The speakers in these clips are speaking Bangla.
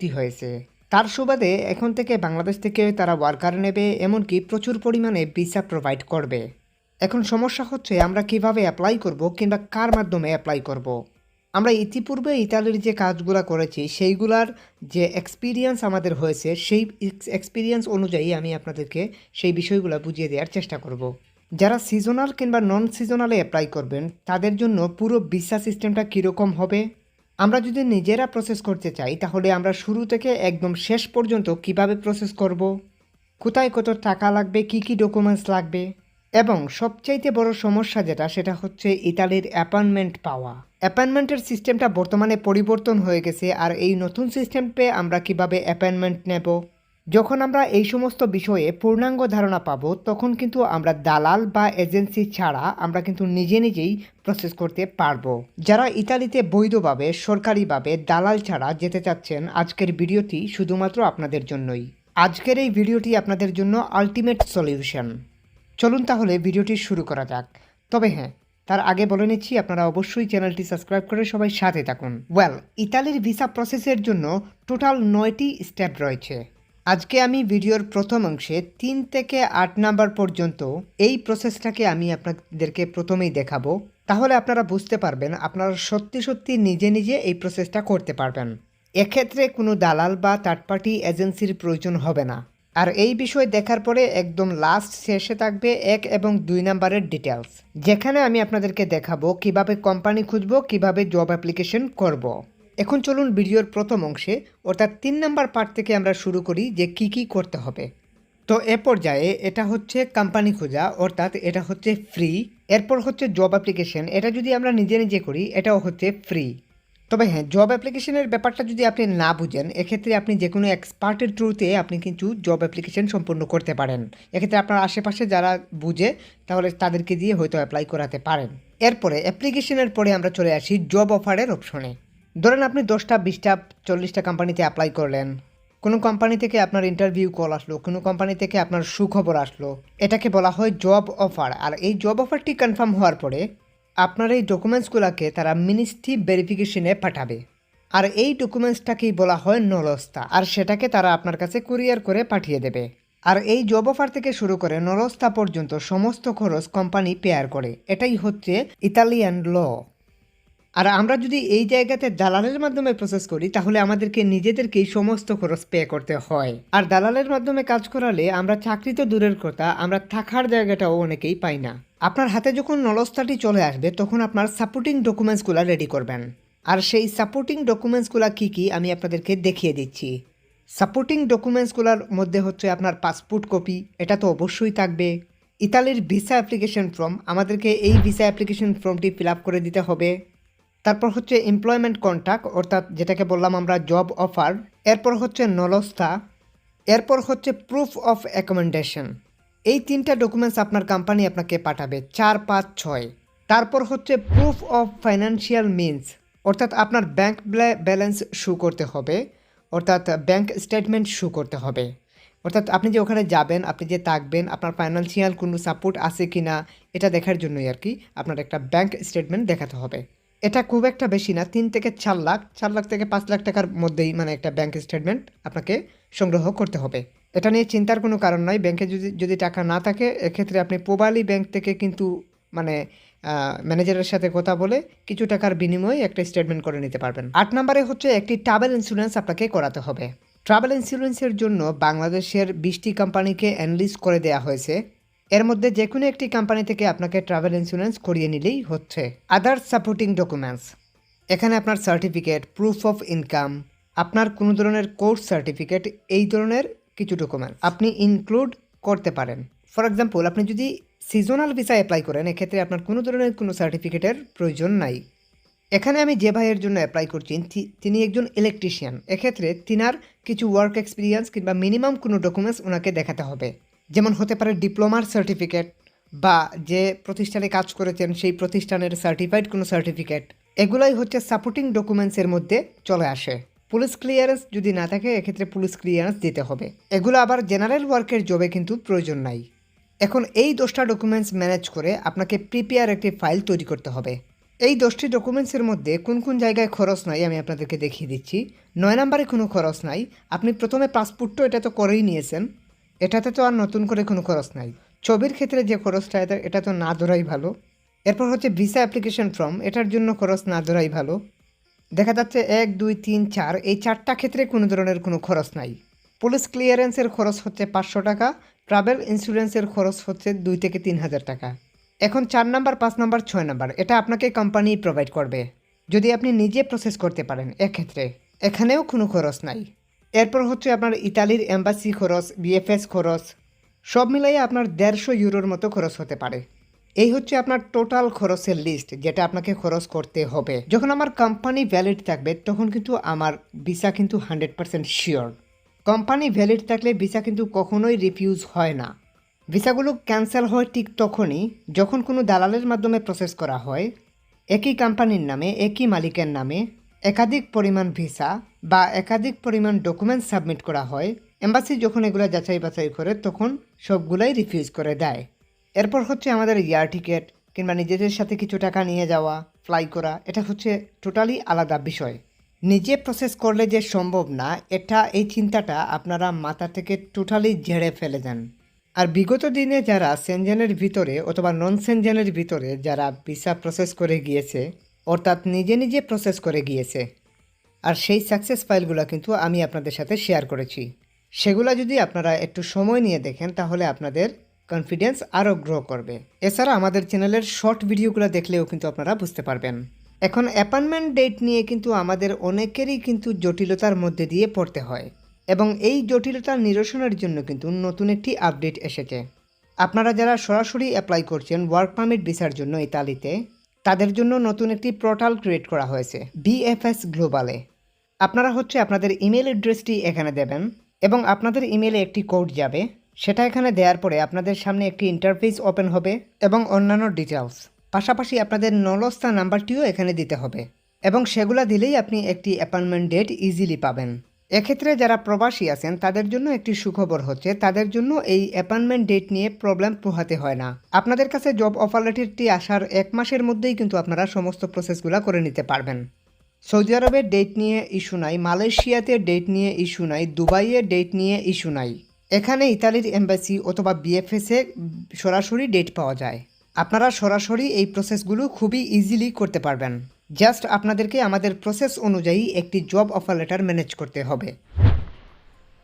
হয়েছে তার সুবাদে এখন থেকে বাংলাদেশ থেকে তারা ওয়ার্কার নেবে, এমনকি প্রচুর পরিমাণে ভিসা প্রোভাইড করবে এখন সমস্যা হচ্ছে আমরা কীভাবে অ্যাপ্লাই করব কিংবা কার মাধ্যমে অ্যাপ্লাই করব। আমরা ইতিপূর্বে ইতালির যে কাজগুলো করেছি, সেইগুলার যে এক্সপিরিয়েন্স আমাদের হয়েছে, সেই এক্সপিরিয়েন্স অনুযায়ী আমি আপনাদেরকে সেই বিষয়গুলো বুঝিয়ে দেওয়ার চেষ্টা করব। যারা সিজনাল কিংবা নন সিজনালে অ্যাপ্লাই করবেন, তাদের জন্য পুরো ভিসা সিস্টেমটা কীরকম হবে আমরা যদি নিজেরা প্রসেস করতে চাই, তাহলে আমরা শুরু থেকে একদম শেষ পর্যন্ত কীভাবে প্রসেস করব? কোথায় কত টাকা লাগবে? কি কি ডকুমেন্টস লাগবে? এবং সবচাইতে বড় সমস্যা যেটা, সেটা হচ্ছে ইতালির অ্যাপয়েন্টমেন্ট পাওয়া। অ্যাপয়েন্টমেন্টের সিস্টেমটা বর্তমানে পরিবর্তন হয়ে গেছে, আর এই নতুন সিস্টেম পেয়ে আমরা কীভাবে অ্যাপয়েন্টমেন্ট নেব? যখন আমরা এই সমস্ত বিষয়ে পূর্ণাঙ্গ ধারণা পাবো, তখন কিন্তু আমরা দালাল বা এজেন্সি ছাড়া আমরা কিন্তু নিজে নিজেই প্রসেস করতে পারব। যারা ইতালিতে বৈধভাবে, সরকারিভাবে দালাল ছাড়া যেতে চাচ্ছেন, আজকের ভিডিওটি শুধুমাত্র আপনাদের জন্যই। আজকের এই ভিডিওটি আপনাদের জন্য আলটিমেট সলিউশন চলুন তাহলে ভিডিওটি শুরু করা যাক। তবে হ্যাঁ তার আগে বলে নিচ্ছি, আপনারা অবশ্যই চ্যানেলটি সাবস্ক্রাইব করে সবাই সাথে থাকুন। ওয়েল ইতালির ভিসা প্রসেসের জন্য টোটাল নয়টি স্টেপ রয়েছে। আজকে আমি ভিডিওর প্রথম অংশে তিন থেকে আট নাম্বার পর্যন্ত এই প্রসেসটাকে আমি আপনাদেরকে প্রথমেই দেখাবো। তাহলে আপনারা বুঝতে পারবেন, আপনারা সত্যি সত্যি নিজে নিজে এই প্রসেসটা করতে পারবেন। এক্ষেত্রে কোনো দালাল বা থার্ড পার্টি এজেন্সির প্রয়োজন হবে না। আর এই বিষয় দেখার পরে একদম লাস্ট শেষে থাকবে এক এবং দুই নাম্বারের ডিটেলস যেখানে আমি আপনাদেরকে দেখাবো কীভাবে কোম্পানি খুঁজবো, কীভাবে জব অ্যাপ্লিকেশন করব। এখন চলুন ভিডিওর প্রথম অংশে অর্থাৎ তিন নাম্বার পার্ট থেকে আমরা শুরু করি যে কি কি করতে হবে। তো এ পর্যায়ে এটা হচ্ছে কোম্পানি খোঁজা, অর্থাৎ এটা হচ্ছে ফ্রি এরপর হচ্ছে জব অ্যাপ্লিকেশন এটা যদি আমরা নিজে নিজে করি, এটাও হচ্ছে ফ্রি তবে হ্যাঁ জব অ্যাপ্লিকেশনের ব্যাপারটা যদি আপনি না বুঝেন, এক্ষেত্রে আপনি যে কোনো এক্সপার্টের থ্রুতে আপনি কিন্তু জব অ্যাপ্লিকেশন সম্পূর্ণ করতে পারেন। এক্ষেত্রে আপনার আশেপাশে যারা বুঝে, তাহলে তাদেরকে দিয়ে হয়তো অ্যাপ্লাই করাতে পারেন। এরপরে অ্যাপ্লিকেশনের পরে আমরা চলে আসি জব অফারের অপশনে ধরেন আপনি দশটা, বিশটা, চল্লিশটা কোম্পানিতে অ্যাপ্লাই করলেন। কোনো কোম্পানি থেকে আপনার ইন্টারভিউ কল আসলো, কোনো কোম্পানি থেকে আপনার সুখবর আসলো। এটাকে বলা হয় জব অফার আর এই জব অফারটি কনফার্ম হওয়ার পরে আপনার এই ডকুমেন্টসগুলোকে তারা মিনিস্ট্রি ভেরিফিকেশনে পাঠাবে। আর এই ডকুমেন্টসটাকেই বলা হয় নলস্তা আর সেটাকে তারা আপনার কাছে কুরিয়ার করে পাঠিয়ে দেবে। আর এই জব অফার থেকে শুরু করে নলস্তা পর্যন্ত সমস্ত খরচ কোম্পানি পেয়ার করে। এটাই হচ্ছে ইতালিয়ান ল আর আমরা যদি এই জায়গাতে দালালের মাধ্যমে প্রসেস করি, তাহলে আমাদেরকে নিজেদেরকেই সমস্ত খরচ পে করতে হয়। আর দালালের মাধ্যমে কাজ করালে আমরা চাকরি তো দূরের কথা, আমরা থাকার জায়গাটাও অনেকেই পাই না। আপনার হাতে যখন নলস্তাটি চলে আসবে, তখন আপনার সাপোর্টিং ডকুমেন্টসগুলো রেডি করবেন। আর সেই সাপোর্টিং ডকুমেন্টসগুলো কী কী, আমি আপনাদেরকে দেখিয়ে দিচ্ছি। সাপোর্টিং ডকুমেন্টসগুলোর মধ্যে হচ্ছে আপনার পাসপোর্ট কপি এটা তো অবশ্যই থাকবে। ইতালির ভিসা অ্যাপ্লিকেশন ফর্ম আমাদেরকে এই ভিসা অ্যাপ্লিকেশন ফর্মটি ফিল আপ করে দিতে হবে। তারপর হচ্ছে এমপ্লয়মেন্ট কন্ট্যাক্ট অর্থাৎ যেটাকে বললাম আমরা জব অফার এরপর হচ্ছে নলস্থা, এরপর হচ্ছে প্রুফ অফ অ্যাকোমেন্ডেশন এই তিনটা ডকুমেন্টস আপনার কোম্পানি আপনাকে পাঠাবে, চার, পাঁচ, ছয়। তারপর হচ্ছে প্রুফ অফ ফাইন্যান্সিয়াল মিনস অর্থাৎ আপনার ব্যাংক ব্যালেন্স শু করতে হবে, অর্থাৎ ব্যাংক স্টেটমেন্ট শু করতে হবে। অর্থাৎ আপনি যে ওখানে যাবেন, আপনি যে থাকবেন, আপনার ফাইন্যান্সিয়াল কোনো সাপোর্ট আছে কি না এটা দেখার জন্যই আর কি আপনার একটা ব্যাংক স্টেটমেন্ট দেখাতে হবে। এটা খুব একটা বেশি না, তিন থেকে চার লাখ চার লাখ থেকে পাঁচ লাখ টাকার মধ্যেই মানে একটা ব্যাংক স্টেটমেন্ট আপনাকে সংগ্রহ করতে হবে। এটা নিয়ে চিন্তার কোনো কারণ নয় ব্যাংকে যদি যদি টাকা না থাকে, এক্ষেত্রে আপনি পোবালি ব্যাংক থেকে কিন্তু মানে ম্যানেজারের সাথে কথা বলে কিছু টাকার বিনিময়ে একটা স্টেটমেন্ট করে নিতে পারবেন। আট নম্বরে হচ্ছে একটি ট্রাভেল ইন্স্যুরেন্স আপনাকে করাতে হবে। ট্রাভেল ইন্স্যুরেন্সের জন্য বাংলাদেশের বিশটি কোম্পানিকে অ্যানালিস্ট করে দেওয়া হয়েছে। এর মধ্যে যে কোনো একটি কোম্পানি থেকে আপনাকে ট্রাভেল ইন্স্যুরেন্স করিয়ে নিলেই হচ্ছে। আদার সাপোর্টিং ডকুমেন্টস এখানে আপনার সার্টিফিকেট প্রুফ অফ ইনকাম আপনার কোনো ধরনের কোর্স সার্টিফিকেট এই ধরনের কিছু ডকুমেন্ট আপনি ইনক্লুড করতে পারেন। ফর এক্সাম্পল আপনি যদি সিজনাল ভিসা অ্যাপ্লাই করেন, এক্ষেত্রে আপনার কোনো ধরনের কোনো সার্টিফিকেটের প্রয়োজন নাই। এখানে আমি যে ভাইয়ের জন্য অ্যাপ্লাই করছি তিনি একজন ইলেকট্রিশিয়ান এক্ষেত্রে তিনার কিছু ওয়ার্ক এক্সপিরিয়েন্স কিংবা মিনিমাম কোনো ডকুমেন্টস ওনাকে দেখাতে হবে। যেমন হতে পারে ডিপ্লোমার সার্টিফিকেট বা যে প্রতিষ্ঠানে কাজ করেছেন সেই প্রতিষ্ঠানের সার্টিফাইড কোনো সার্টিফিকেট এগুলাই হচ্ছে সাপোর্টিং ডকুমেন্টসের মধ্যে চলে আসে। পুলিশ ক্লিয়ারেন্স যদি না থাকে, এক্ষেত্রে পুলিশ ক্লিয়ারেন্স দিতে হবে। এগুলো আবার জেনারেল ওয়ার্কের জবে কিন্তু প্রয়োজন নাই। এখন এই দশটা ডকুমেন্টস ম্যানেজ করে আপনাকে প্রিপেয়ার একটি ফাইল তৈরি করতে হবে। এই দশটি ডকুমেন্টসের মধ্যে কোন কোন জায়গায় খরচ নাই আমি আপনাদেরকে দেখিয়ে দিচ্ছি। নয় নম্বরে কোনো খরচ নাই। আপনি প্রথমে পাসপোর্টটা এটা তো করেই নিয়েছেন। এটাতে তো আর নতুন করে কোনো খরচ নাই। ছবির ক্ষেত্রে যে খরচটা, এটা এটা তো না ধরাই ভালো। এরপর হচ্ছে ভিসা অ্যাপ্লিকেশন ফর্ম, এটার জন্য খরচ না ধরাই ভালো। দেখা যাচ্ছে এক, দুই, তিন, চার, এই চারটা ক্ষেত্রে কোনো ধরনের কোনো খরচ নাই। পুলিশ ক্লিয়ারেন্সের খরচ হচ্ছে পাঁচশো টাকা, ট্রাভেল ইন্স্যুরেন্সের খরচ হচ্ছে দুই থেকে তিন হাজার টাকা। এখন চার নাম্বার, পাঁচ নাম্বার, ছয় নাম্বার, এটা আপনাকে কোম্পানি প্রোভাইড করবে। যদি আপনি নিজে প্রসেস করতে পারেন, এক্ষেত্রে। এখানেও কোনো খরচ নাই। এরপর হচ্ছে আপনার ইতালির এম্বাসি খরচ, বিএফএস খরচ, সব মিলাইয়ে আপনার দেড়শো ইউরোর মতো খরচ হতে পারে। এই হচ্ছে আপনার টোটাল খরচের লিস্ট যেটা আপনাকে খরচ করতে হবে। যখন আমার কোম্পানি ভ্যালিড থাকবে, তখন কিন্তু আমার ভিসা কিন্তু hundred percent sure company valid থাকলে ভিসা কিন্তু কখনোই রিফিউজ হয় না। ভিসাগুলো ক্যান্সেল হয় ঠিক তখনই যখন কোনো দালালের মাধ্যমে প্রসেস করা হয়। একই কোম্পানির নামে, একই মালিকের নামে একাধিক পরিমাণ ভিসা বা একাধিক পরিমাণ ডকুমেন্ট সাবমিট করা হয়, এম্বাসি যখন এগুলো যাচাই বাছাই করে, তখন সবগুলাই রিফিউজ করে দেয়। এরপর হচ্ছে আমাদের এয়ার টিকিট কিংবা নিজেদের সাথে কিছু টাকা নিয়ে যাওয়া, ফ্লাই করা, এটা হচ্ছে টোটালি আলাদা বিষয়। নিজে প্রসেস করলে যে সম্ভব না, এটা, এই চিন্তাটা আপনারা মাথা থেকে টোটালি ঝেড়ে ফেলে দেন। আর বিগত দিনে যারা সেনজেনের ভিতরে অথবা নন সেনজেনের ভিতরে যারা ভিসা প্রসেস করে গিয়েছে অর্থাৎ নিজে নিজে প্রসেস করে গিয়েছে। আর সেই সাকসেস ফাইলগুলো কিন্তু আমি আপনাদের সাথে শেয়ার করেছি। সেগুলো যদি আপনারা একটু সময় নিয়ে দেখেন, তাহলে আপনাদের কনফিডেন্স আরও গ্রো করবে। এছাড়া আমাদের চ্যানেলের শর্ট ভিডিওগুলো দেখলেও কিন্তু আপনারা বুঝতে পারবেন। এখন অ্যাপয়েন্টমেন্ট ডেট নিয়ে কিন্তু আমাদের অনেকেরই কিন্তু জটিলতার মধ্যে দিয়ে পড়তে হয়। এবং এই জটিলতা নিরসনের জন্য কিন্তু নতুন একটি আপডেট এসেছে। আপনারা যারা সরাসরি অ্যাপ্লাই করছেন ওয়ার্ক পারমিট ভিসার জন্য ইতালিতে তাদের জন্য নতুন একটি পোর্টাল ক্রিয়েট করা হয়েছে বিএফএস গ্লোবালে আপনারা হচ্ছে আপনাদের ইমেল অ্যাড্রেসটি এখানে দেবেন এবং আপনাদের ইমেলে একটি কোড যাবে, সেটা এখানে দেওয়ার পরে আপনাদের সামনে একটি ইন্টারফেস ওপেন হবে এবং অন্যান্য ডিটেলস পাশাপাশি আপনাদের নলস্তা নাম্বারটিও এখানে দিতে হবে এবং সেগুলা দিলেই আপনি একটি অ্যাপয়েন্টমেন্ট ডেট ইজিলি পাবেন। এক্ষেত্রে যারা প্রবাসী আছেন, তাদের জন্য একটি সুখবর হচ্ছে, তাদের জন্য এই অ্যাপয়েন্টমেন্ট ডেট নিয়ে প্রবলেম পোহাতে হয় না। আপনাদের কাছে জব অফার লেটারটি আসার এক মাসের মধ্যেই কিন্তু আপনারা সমস্ত প্রসেসগুলো করে নিতে পারবেন। সৌদি আরবের ডেট নিয়ে ইস্যু নাই, মালয়েশিয়াতে ডেট নিয়ে ইস্যু নাই, দুবাইয়ে ডেট নিয়ে ইস্যু নাই। এখানে ইতালির এম্বাসি অথবা বিএফএসে সরাসরি ডেট পাওয়া যায়। আপনারা সরাসরি এই প্রসেসগুলো খুবই ইজিলি করতে পারবেন। জাস্ট আপনাদেরকে আমাদের প্রসেস অনুযায়ী একটি জব অফার লেটার ম্যানেজ করতে হবে।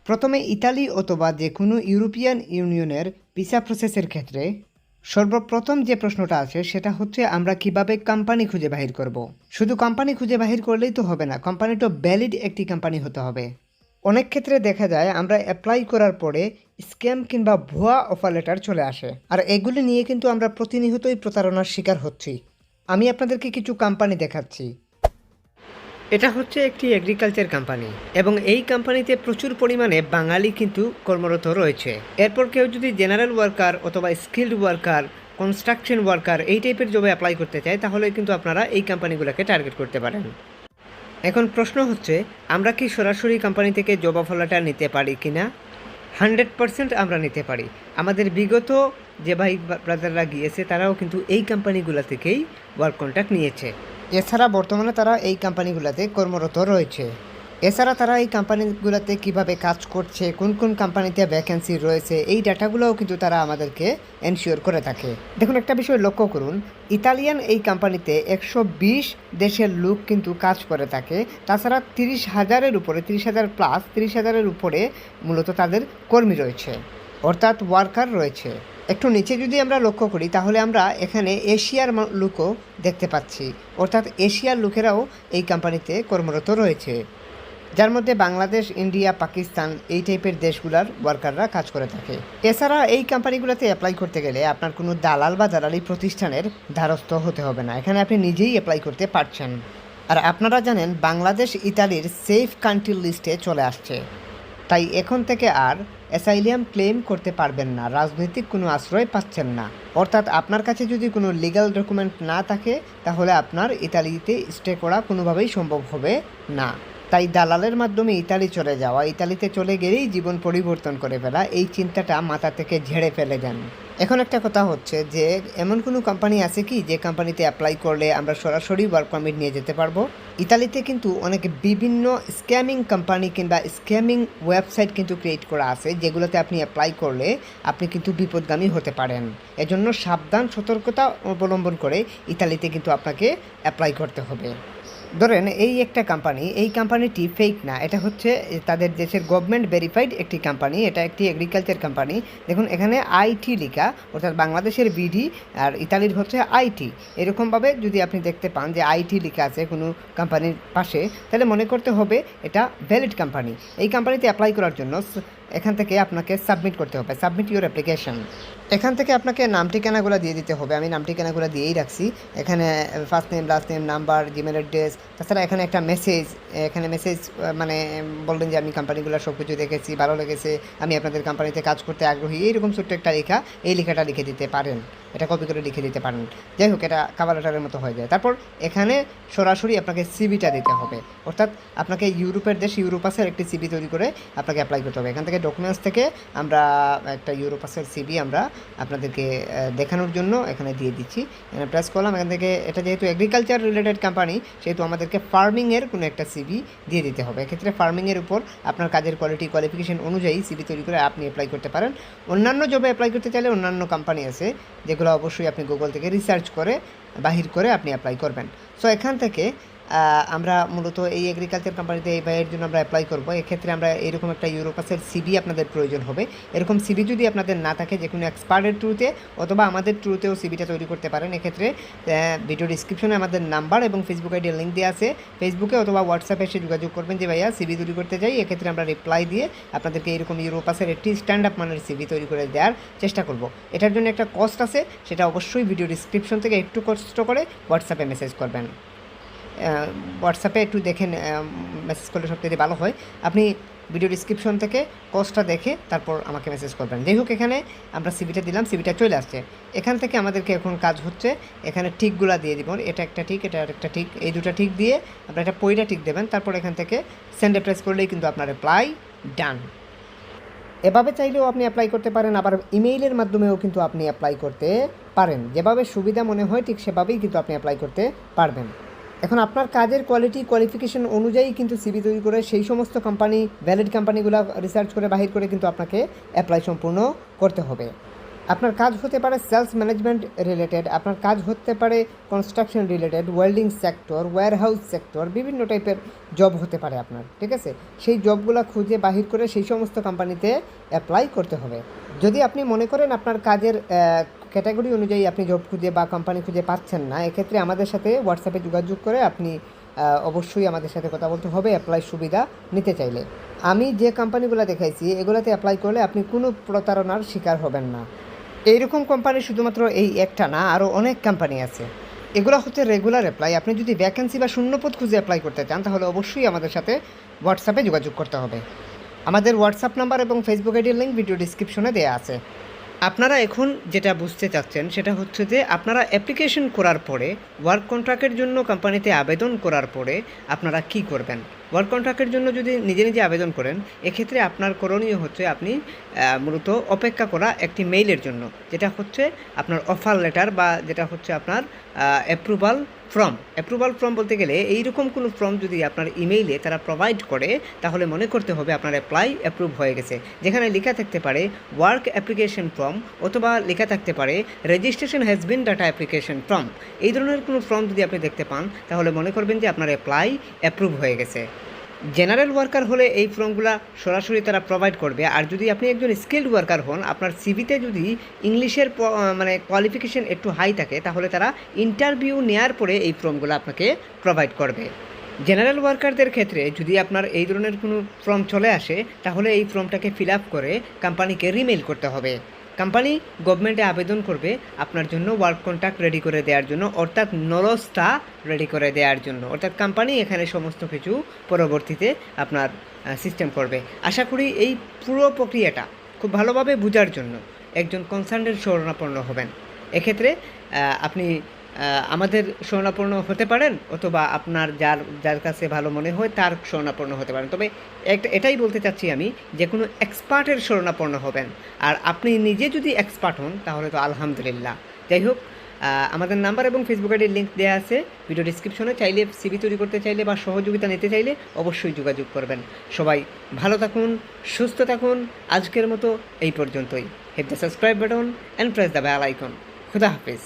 প্রথমে ইতালি অথবা যে কোনো ইউরোপিয়ান ইউনিয়নের ভিসা প্রসেসের ক্ষেত্রে সর্বপ্রথম যে প্রশ্নটা আছে সেটা হচ্ছে আমরা কীভাবে কোম্পানি খুঁজে বাহির করব। শুধু কোম্পানি খুঁজে বাহির করলেই তো হবে না কোম্পানিটা ভ্যালিড একটি কোম্পানি হতে হবে। অনেক ক্ষেত্রে দেখা যায় আমরা অ্যাপ্লাই করার পরে স্ক্যাম কিংবা ভুয়া অফার লেটার চলে আসে। আর এগুলি নিয়ে কিন্তু আমরা প্রতিনিয়তই প্রতারণার শিকার হচ্ছি। আমি আপনাদেরকে কিছু কোম্পানি দেখাচ্ছি। এটা হচ্ছে একটি এগ্রিকালচার কোম্পানি এবং এই কোম্পানিতে প্রচুর পরিমাণে বাঙালি কিন্তু কর্মরত রয়েছে। এরপর কেউ যদি জেনারেল ওয়ার্কার অথবা স্কিল্ড ওয়ার্কার কনস্ট্রাকশন ওয়ার্কার এই টাইপের জবে অ্যাপ্লাই করতে চায়, তাহলে কিন্তু আপনারা এই কোম্পানিগুলোকে টার্গেট করতে পারেন। এখন প্রশ্ন হচ্ছে, আমরা কি সরাসরি কোম্পানি থেকে জব অফার লেটার নিতে পারি কি না হান্ড্রেড পারসেন্ট আমরা নিতে পারি। আমাদের বিগত যে ভাই ব্রাদাররা গিয়েছে, তারাও কিন্তু এই কোম্পানিগুলো থেকেই ওয়ার্ক কন্ট্যাক্ট নিয়েছে। এছাড়া বর্তমানে তারা এই কোম্পানিগুলোতে কর্মরত রয়েছে। এছাড়া তারা এই কোম্পানিগুলোতে কীভাবে কাজ করছে, কোন কোন কোম্পানিতে ভ্যাকেন্সি রয়েছে, এই ডাটাগুলোও কিন্তু তারা আমাদেরকে এনশিওর করে থাকে। দেখুন, একটা বিষয় লক্ষ্য করুন, ইতালিয়ান এই কোম্পানিতে একশো বিশ দেশের লোক কিন্তু কাজ করে থাকে। তাছাড়া তিরিশ হাজারের উপরে, তিরিশ হাজার প্লাস তিরিশ হাজারের উপরে মূলত তাদের কর্মী রয়েছে, অর্থাৎ ওয়ার্কার রয়েছে। একটু নিচে যদি আমরা লক্ষ্য করি, তাহলে আমরা এখানে এশিয়ার লোকও দেখতে পাচ্ছি। অর্থাৎ এশিয়ার লোকেরাও এই কোম্পানিতে কর্মরত রয়েছে। যার মধ্যে বাংলাদেশ, ইন্ডিয়া, পাকিস্তান এই টাইপের দেশগুলোর ওয়ার্কাররা কাজ করে থাকে। এছাড়া এই কোম্পানিগুলোতে অ্যাপ্লাই করতে গেলে আপনার কোনো দালাল বা দালালি প্রতিষ্ঠানের দ্বারস্থ হতে হবে না। এখানে আপনি নিজেই অ্যাপ্লাই করতে পারছেন। আর আপনারা জানেন, বাংলাদেশ, ইতালির সেফ কান্ট্রি লিস্টে চলে আসছে। তাই এখন থেকে আর অ্যাসাইলিয়াম ক্লেম করতে পারবেন না, রাজনৈতিক কোনো আশ্রয় পাচ্ছেন না। অর্থাৎ আপনার কাছে যদি কোনো লিগাল ডকুমেন্ট না থাকে, তাহলে আপনার ইতালিতে স্টে করা কোনোভাবেই সম্ভব হবে না। তাই দালালের মাধ্যমে ইতালি চলে যাওয়া, ইতালিতে চলে গেলেই জীবন পরিবর্তন করে ফেলা, এই চিন্তাটা মাথা থেকে ঝেড়ে ফেলে দেন। এখন একটা কথা হচ্ছে যে, এমন কোনো কোম্পানি আছে কি যে কোম্পানিতে অ্যাপ্লাই করলে আমরা সরাসরি ওয়ার্ক পারমিট নিয়ে যেতে পারব? ইতালিতে কিন্তু অনেক বিভিন্ন স্ক্যামিং কোম্পানি কিংবা স্ক্যামিং ওয়েবসাইট কিন্তু ক্রিয়েট করা আছে, যেগুলোতে আপনি অ্যাপ্লাই করলে আপনি কিন্তু বিপদগামী হতে পারেন। এজন্য সাবধান, সতর্কতা অবলম্বন করে ইতালিতে কিন্তু আপনাকে অ্যাপ্লাই করতে হবে। ধরেন, এই একটা কোম্পানি এই কোম্পানিটি ফেক না, এটা হচ্ছে তাদের দেশের গভর্নমেন্ট ভেরিফাইড একটি কোম্পানি এটা একটি এগ্রিকালচার কোম্পানি দেখুন, এখানে আইটি লিখা, অর্থাৎ বাংলাদেশের বিডি আর ইতালির হচ্ছে আইটি এরকমভাবে যদি আপনি দেখতে পান যে আইটি লিখা আছে কোনো কোম্পানির পাশে, তাহলে মনে করতে হবে এটা ভ্যালিড কোম্পানি এই কোম্পানিতে অ্যাপ্লাই করার জন্য এখান থেকে আপনাকে সাবমিট করতে হবে। সাবমিট ইউর অ্যাপ্লিকেশান এখান থেকে আপনাকে নাম ঠিকানাগুলো দিয়ে দিতে হবে। আমি নাম ঠিকানাগুলো দিয়েই রাখছি। এখানে first name last name number Gmail address তাছাড়া এখানে একটা মেসেজ এখানে মেসেজ মানে বললেন যে আমি কোম্পানিগুলো সব কিছু দেখেছি, ভালো লেগেছে, আমি আপনাদের কোম্পানিতে কাজ করতে আগ্রহী, এইরকম ছোট্ট একটা লেখা, এই লেখাটা লিখে দিতে পারেন। এটা কপি করে লিখে দিতে পারেন। যাই হোক, এটা কাভার লেটারের মতো হয়ে যায়। তারপর এখানে সরাসরি আপনাকে সিবিটা দিতে হবে। অর্থাৎ আপনাকে ইউরোপের দেশ ইউরোপাসের একটি সিবি তৈরি করে আপনাকে অ্যাপ্লাই করতে হবে। এখান থেকে ডকুমেন্টস থেকে আমরা একটা ইউরোপাসের সিবি আমরা আপনাদেরকে দেখানোর জন্য এখানে দিয়ে দিচ্ছি। এখানে প্রেস করলাম। এখান থেকে এটা যেহেতু এগ্রিকালচার রিলেটেড কোম্পানি সেহেতু আমাদেরকে ফার্মিংয়ের কোনো একটা সিবি দিয়ে দিতে হবে। এক্ষেত্রে ফার্মিংয়ের উপর আপনার কাজের কোয়ালিটি কোয়ালিফিকেশন অনুযায়ী সিবি তৈরি করে আপনি অ্যাপ্লাই করতে পারেন। অন্যান্য জবে অ্যাপ্লাই করতে চাইলে অন্যান্য কোম্পানি আছে যেগুলো অবশ্যই আপনি গুগল থেকে রিসার্চ করে, বাহির করে আপনি অ্যাপ্লাই করবেন। সো এখান থেকে আমরা মূলত এই এগ্রিকালচার কোম্পানিতে এই ব্যয়ের জন্য আমরা অ্যাপ্লাই করব। এক্ষেত্রে আমরা এরকম একটা ইউরোপাসের সিবি আপনাদের প্রয়োজন হবে। এরকম সিবি যদি আপনাদের না থাকে, যে কোনো এক্সপার্টের থ্রুতে অথবা আমাদের থ্রুতেও সিবিটা তৈরি করতে পারেন। এক্ষেত্রে ভিডিও ডিসক্রিপশনে আমাদের নাম্বার এবং ফেসবুক আইডির লিঙ্ক দেওয়া আছে। ফেসবুকে অথবা হোয়াটসঅ্যাপে এসে যোগাযোগ করবেন যে, ভাইয়া সিবি তৈরি করতে চাই। এক্ষেত্রে আমরা রিপ্লাই দিয়ে আপনাদেরকে এরকম ইউরোপাসের একটি স্ট্যান্ড আপ মানের সিবি তৈরি করে দেওয়ার চেষ্টা করব। এটার জন্য একটা কস্ট আছে। সেটা অবশ্যই ভিডিও ডিসক্রিপশন থেকে একটু কষ্ট করে হোয়াটসঅ্যাপে মেসেজ করবেন। হোয়াটসঅ্যাপে একটু দেখেন মেসেজ করলে সবথেকে ভালো হয়। আপনি ভিডিও ডিসক্রিপশন থেকে কস্টটা দেখে তারপর আমাকে মেসেজ করবেন। যাই হোক, এখানে আমরা সিবিটা দিলাম সিবিটা চলে আসছে। এখান থেকে আমাদেরকে এখন কাজ হচ্ছে, এখানে টিকগুলা দিয়ে দিব। এটা একটা ঠিক এটা একটা ঠিক এই দুটো ঠিক দিয়ে আপনারা একটা পইটা ঠিক দেবেন, তারপর এখান থেকে সেন্ডে প্রেস করলেই কিন্তু আপনার অ্যাপ্লাই ডান এভাবে চাইলেও আপনি অ্যাপ্লাই করতে পারেন, আবার ইমেইলের মাধ্যমেও কিন্তু আপনি অ্যাপ্লাই করতে পারেন। যেভাবে সুবিধা মনে হয়, ঠিক সেভাবেই কিন্তু আপনি অ্যাপ্লাই করতে পারবেন। এখন আপনার কাজের কোয়ালিটি কোয়ালিফিকেশন অনুযায়ী কিন্তু সিবি তৈরি করে সেই সমস্ত কোম্পানি ভ্যালিড কোম্পানিগুলো রিসার্চ করে, বাহির করে কিন্তু আপনাকে অ্যাপ্লাই সম্পূর্ণ করতে হবে। আপনার কাজ হতে পারে সেলস ম্যানেজমেন্ট রিলেটেড, আপনার কাজ হতে পারে construction related, welding sector warehouse sector, বিভিন্ন টাইপের জব হতে পারে আপনার, ঠিক আছে? সেই জবগুলো খুঁজে বাহির করে সেই সমস্ত কোম্পানিতে অ্যাপ্লাই করতে হবে। যদি আপনি মনে করেন আপনার কাজের ক্যাটাগরি অনুযায়ী আপনি জব খুঁজে বা কোম্পানি খুঁজে পাচ্ছেন না, এক্ষেত্রে আমাদের সাথে হোয়াটসঅ্যাপে যোগাযোগ করে আপনি অবশ্যই আমাদের সাথে কথা বলতে হবে অ্যাপ্লাই সুবিধা নিতে চাইলে। আমি যে কোম্পানিগুলো দেখাইছি, এগুলোতে অ্যাপ্লাই করলে আপনি কোনো প্রতারণার শিকার হবেন না। এইরকম কোম্পানি শুধুমাত্র এই একটা না আরও অনেক কোম্পানি আছে। এগুলো হচ্ছে রেগুলার অ্যাপ্লাই আপনি যদি ভ্যাকেন্সি বা শূন্যপদ খুঁজে অ্যাপ্লাই করতে চান, তাহলে অবশ্যই আমাদের সাথে হোয়াটসঅ্যাপে যোগাযোগ করতে হবে। আমাদের হোয়াটসঅ্যাপ নাম্বার এবং ফেসবুক আইডির লিঙ্ক ভিডিও ডিসক্রিপশনে দেওয়া আছে। আপনারা এখন যেটা বুঝতে চাচ্ছেন সেটা হচ্ছে যে আপনারা অ্যাপ্লিকেশন করার পরে ওয়ার্ক কন্ট্রাক্টের জন্য কোম্পানিতে আবেদন করার পরে আপনারা কি করবেন? ওয়ার্ক কন্ট্রাক্টের জন্য যদি নিজে নিজে আবেদন করেন, এক্ষেত্রে আপনার করণীয় হচ্ছে আপনি মূলত অপেক্ষা করা একটি মেইলের জন্য, যেটা হচ্ছে আপনার অফার লেটার বা যেটা হচ্ছে আপনার অ্যাপ্রুভাল ফর্ম অ্যাপ্রুভাল ফর্ম বলতে গেলে এইরকম কোনো ফর্ম যদি আপনার ইমেইলে তারা প্রোভাইড করে, তাহলে মনে করতে হবে আপনার অ্যাপ্লাই অ্যাপ্রুভ হয়ে গেছে। যেখানে লেখা থাকতে পারে ওয়ার্ক অ্যাপ্লিকেশন ফর্ম অথবা লেখা থাকতে পারে registration has been data application form এই ধরনের কোনো ফর্ম যদি আপনি দেখতে পান, তাহলে মনে করবেন যে আপনার অ্যাপ্লাই অ্যাপ্রুভ হয়ে গেছে। জেনারেল ওয়ার্কার হলে এই ফর্মগুলো সরাসরি তারা প্রোভাইড করবে। আর যদি আপনি একজন স্কিল্ড ওয়ার্কার হন, আপনার সিভিতে যদি ইংলিশের মানে কোয়ালিফিকেশন একটু হাই থাকে, তাহলে তারা ইন্টারভিউ নেওয়ার পরে এই ফর্মগুলো আপনাকে প্রোভাইড করবে। জেনারেল ওয়ার্কারদের ক্ষেত্রে যদি আপনার এই ধরনের কোনো ফর্ম চলে আসে, তাহলে এই ফর্মটাকে ফিল আপ করে কোম্পানিকে রিমেল করতে হবে। কোম্পানি গভর্নমেন্টে আবেদন করবে আপনার জন্য ওয়ার্ক কন্ট্রাক্ট রেডি করে দেওয়ার জন্য, অর্থাৎ নরস্তা রেডি করে দেওয়ার জন্য। অর্থাৎ কোম্পানি এখানে সমস্ত কিছু পরবর্তীতে আপনার সিস্টেম করবে। আশা করি এই পুরো প্রক্রিয়াটা খুব ভালোভাবে বোঝার জন্য একজন কনসার্নের শরণাপন্ন হবেন। এক্ষেত্রে আপনি আমাদের শরণাপন্ন হতে পারেন অথবা আপনার যার যার কাছে ভালো মনে হয় তার শরণাপন্ন হতে পারেন। তবে একটা, এটাই বলতে চাচ্ছি আমি, যে কোনো এক্সপার্টের শরণাপন্ন হবেন। আর আপনি নিজে যদি এক্সপার্ট হন, তাহলে তো আলহামদুলিল্লাহ। যাই হোক আমাদের নাম্বার এবং ফেসবুক আইডির লিঙ্ক দেওয়া আছে। ভিডিও ডিসক্রিপশনে চাইলে সিবি তৈরি করতে চাইলে বা সহযোগিতা নিতে চাইলে অবশ্যই যোগাযোগ করবেন। সবাই ভালো থাকুন, সুস্থ থাকুন। আজকের মতো এই পর্যন্তই। Hit the subscribe button and press the bell icon খুদা হাফিজ।